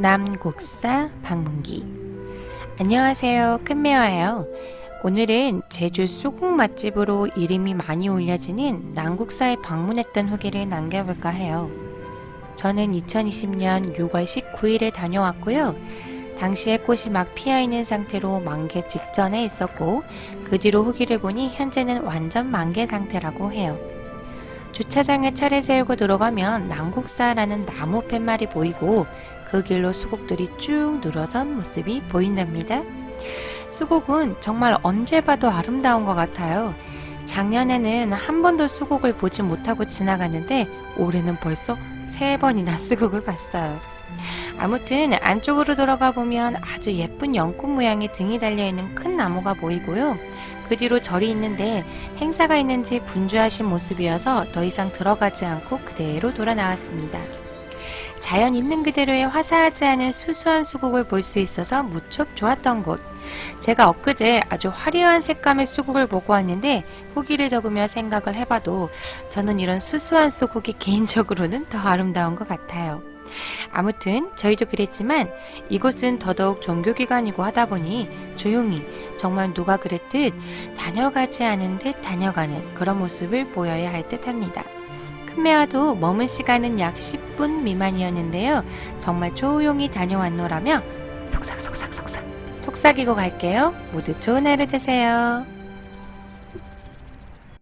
남국사 방문기. 안녕하세요. 큰매화예요. 오늘은 제주 수국 맛집으로 이름이 많이 올려지는 남국사에 방문했던 후기를 남겨볼까 해요. 저는 2020년 6월 19일에 다녀왔고요. 당시에 꽃이 막 피어있는 상태로 만개 직전에 있었고 그 뒤로 후기를 보니 현재는 완전 만개 상태라고 해요. 주차장에 차를 세우고 들어가면 남국사라는 나무 팻말이 보이고 그 길로 수국들이 쭉 늘어선 모습이 보인답니다. 수국은 정말 언제 봐도 아름다운 것 같아요. 작년에는 한 번도 수국을 보지 못하고 지나갔는데 올해는 벌써 세 번이나 수국을 봤어요. 아무튼 안쪽으로 들어가 보면 아주 예쁜 연꽃 모양의 등이 달려있는 큰 나무가 보이고요. 그 뒤로 절이 있는데 행사가 있는지 분주하신 모습이어서 더 이상 들어가지 않고 그대로 돌아 나왔습니다. 자연 있는 그대로의 화사하지 않은 수수한 수국을 볼 수 있어서 무척 좋았던 곳. 제가 엊그제 아주 화려한 색감의 수국을 보고 왔는데 후기를 적으며 생각을 해봐도 저는 이런 수수한 수국이 개인적으로는 더 아름다운 것 같아요. 아무튼 저희도 그랬지만 이곳은 더더욱 종교기관이고 하다 보니 조용히 정말 누가 그랬듯 다녀가지 않은 듯 다녀가는 그런 모습을 보여야 할 듯 합니다. 큰매화도 머문 시간은 약 10분 미만이었는데요. 정말 조용히 다녀왔노라며 속삭속삭속삭 속삭이고 갈게요. 모두 좋은 하루 되세요.